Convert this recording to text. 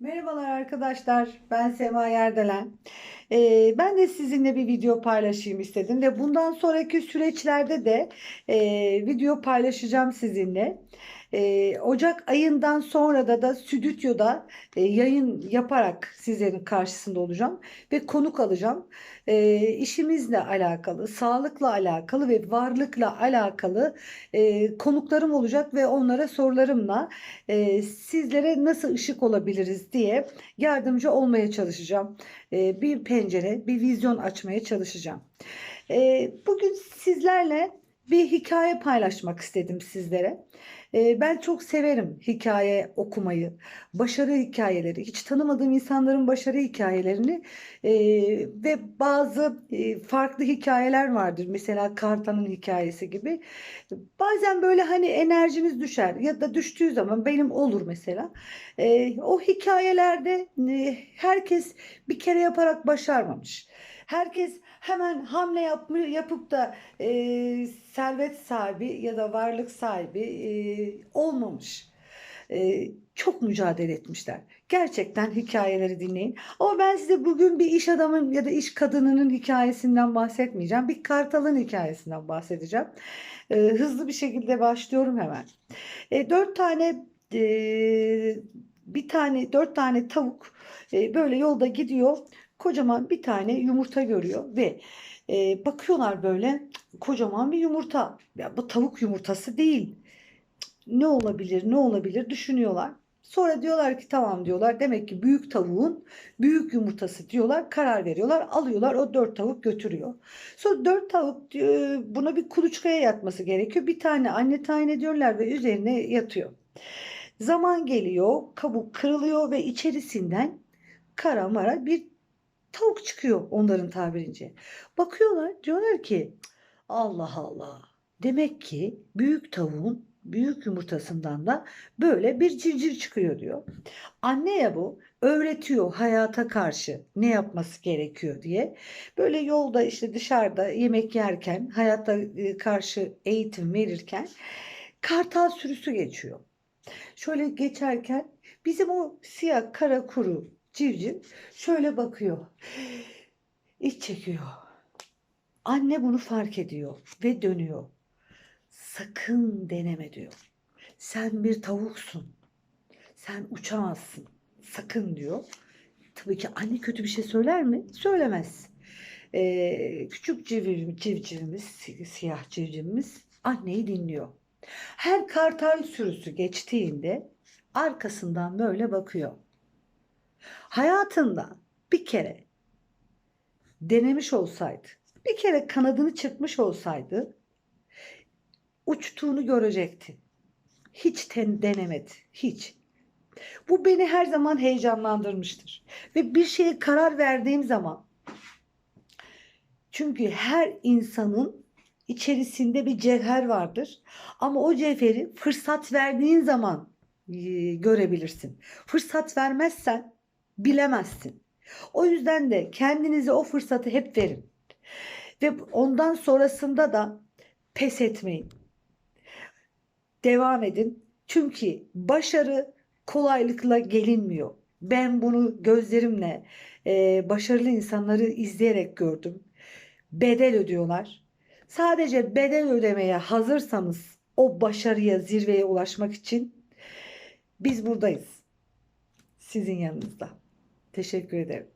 Merhabalar arkadaşlar, ben Sema Yerdelen. Ee, ben de sizinle bir video paylaşayım istedim ve bundan sonraki süreçlerde de e, video paylaşacağım sizinle. Ee, Ocak ayından sonra da da stüdyoda e, yayın yaparak sizlerin karşısında olacağım ve konuk alacağım. Ee, işimizle alakalı, sağlıkla alakalı ve varlıkla alakalı e, konuklarım olacak ve onlara sorularımla e, sizlere nasıl ışık olabiliriz diye yardımcı olmaya çalışacağım. E, bir pencere, bir vizyon açmaya çalışacağım. E, bugün sizlerle bir hikaye paylaşmak istedim sizlere. E, ben çok severim hikaye okumayı, başarı hikayeleri, hiç tanımadığım insanların başarı hikayelerini e, ve bazı e, farklı hikayeler vardır. Mesela Kartan'ın hikayesi gibi. Bazen böyle hani enerjiniz düşer ya da düştüğü zaman benim olur mesela. E, o hikayelerde e, herkes bir kere yaparak başarmamış. Herkes hemen hamle yapma, yapıp da e, servet sahibi ya da varlık sahibi e, olmamış. E, çok mücadele etmişler. Gerçekten hikayeleri dinleyin. Ama ben size bugün bir iş adamın ya da iş kadınının hikayesinden bahsetmeyeceğim. Bir kartalın hikayesinden bahsedeceğim. E, hızlı bir şekilde başlıyorum hemen. E, dört tane e, bir tane dört tane tavuk e, böyle yolda gidiyor. Kocaman bir tane yumurta görüyor ve e, bakıyorlar böyle kocaman bir yumurta. Ya bu tavuk yumurtası değil. Ne olabilir, ne olabilir düşünüyorlar. Sonra diyorlar ki tamam diyorlar. Demek ki büyük tavuğun büyük yumurtası diyorlar. Karar veriyorlar. Alıyorlar o dört tavuk götürüyor. Sonra dört tavuk e, buna bir kuluçkaya yatması gerekiyor. Bir tane anne tayin ediyorlar ve üzerine yatıyor. Zaman geliyor, kabuk kırılıyor ve içerisinden kara mara bir tavuk çıkıyor onların tabirince. Bakıyorlar diyorlar ki Allah Allah. Demek ki büyük tavuğun büyük yumurtasından da böyle bir civciv çıkıyor diyor. Anneye bu öğretiyor hayata karşı ne yapması gerekiyor diye. Böyle yolda işte dışarıda yemek yerken hayata e, karşı eğitim verirken kartal sürüsü geçiyor. Şöyle geçerken bizim o siyah kara kuru civciv şöyle bakıyor. İç çekiyor. Anne bunu fark ediyor ve dönüyor. Sakın deneme diyor. Sen bir tavuksun. Sen uçamazsın. Sakın diyor. Tabii ki anne kötü bir şey söyler mi? Söylemez. Ee, küçük civciv, civcivimiz, si- siyah civcivimiz anneyi dinliyor. Her kartal sürüsü geçtiğinde arkasından böyle bakıyor. Hayatında bir kere denemiş olsaydı, bir kere kanadını çırpmış olsaydı uçtuğunu görecekti. Hiç ten denemedi, hiç. Bu beni her zaman heyecanlandırmıştır. Ve bir şeye karar verdiğim zaman çünkü her insanın içerisinde bir cevher vardır. Ama o cevheri fırsat verdiğin zaman görebilirsin. Fırsat vermezsen bilemezsin. O yüzden de kendinize o fırsatı hep verin. Ve ondan sonrasında da pes etmeyin. Devam edin. Çünkü başarı kolaylıkla gelinmiyor. Ben bunu gözlerimle e, başarılı insanları izleyerek gördüm. Bedel ödüyorlar. Sadece bedel ödemeye hazırsanız o başarıya, zirveye ulaşmak için biz buradayız. Sizin yanınızda. Teşekkür ederim.